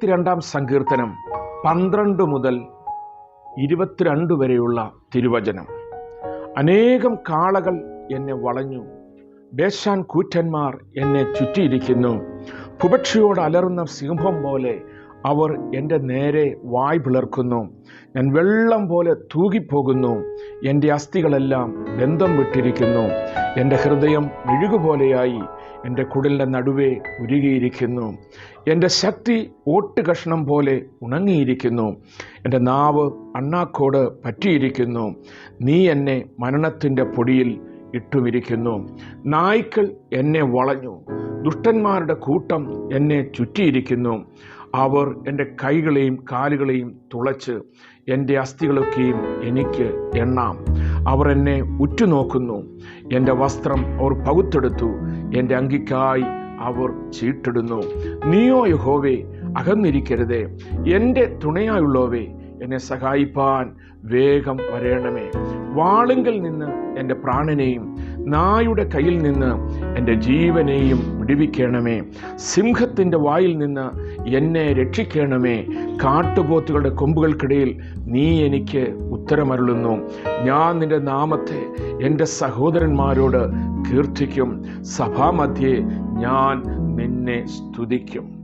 ഇരുപത്തിരണ്ടാം സങ്കീർത്തനം പന്ത്രണ്ട് മുതൽ ഇരുപത്തിരണ്ട് വരെയുള്ള തിരുവചനം. അനേകം കാളകൾ എന്നെ വളഞ്ഞു. ബേശാൻ കൂറ്റന്മാർ എന്നെ ചുറ്റിയിരിക്കുന്നു. പുപക്ഷിയോട് അലറുന്ന സിംഹം പോലെ അവർ എന്റെ നേരെ വായ് പിളർക്കുന്നു. ഞാൻ വെള്ളം പോലെ തൂകിപ്പോകുന്നു. എന്റെ അസ്ഥികളെല്ലാം ബന്ധം വിട്ടിരിക്കുന്നു. എന്റെ ഹൃദയം മെഴുകുപോലെയായി എന്റെ കുടലിന്റെ നടുവേ ഉരുകിയിരിക്കുന്നു. എന്റെ ശക്തി ഓട്ട് കഷ്ണം പോലെ ഉണങ്ങിയിരിക്കുന്നു. എന്റെ നാവ് അണ്ണാക്കോട് പറ്റിയിരിക്കുന്നു. നീ എന്നെ മരണത്തിന്റെ പൊടിയിൽ ഇട്ടുമിരിക്കുന്നു. നായ്ക്കൾ എന്നെ വളഞ്ഞു. ദുഷ്ടന്മാരുടെ കൂട്ടം എന്നെ ചുറ്റിയിരിക്കുന്നു. അവർ എന്റെ കൈകളെയും കാലുകളെയും തുളച്ച് എന്റെ അസ്ഥികളൊക്കെയും എനിക്ക് എണ്ണാം. അവർ എന്നെ ഉറ്റുനോക്കുന്നു. എന്റെ വസ്ത്രം അവർ പകുത്തെടുത്തു. എന്റെ അങ്കിക്കായി അവർ ചീട്ടിടുന്നു. നീയോ യഹോവേ അകന്നിരിക്കരുതേ. എന്റെ തുണയായുള്ളവേ എന്നെ സഹായിപ്പാൻ വേഗം വരേണമേ. വാളുങ്കൽ നിന്ന് എന്റെ പ്രാണനെയും നായുടെ കയ്യിൽ നിന്ന് എന്റെ ജീവനെയും വിടുവിക്കണമേ. സിംഹത്തിന്റെ വായിൽ നിന്ന് എന്നെ രക്ഷിക്കണമേ. കാട്ടുപോത്തുകളുടെ കൊമ്പുകൾക്കിടയിൽ നീ എനിക്ക് ഉത്തരമരുളുന്നു. ഞാൻ നിന്റെ നാമത്തെ എന്റെ സഹോദരന്മാരോട് കീർത്തിക്കും. സഭാമധ്യേ ഞാൻ നിന്നെ സ്തുതിക്കും.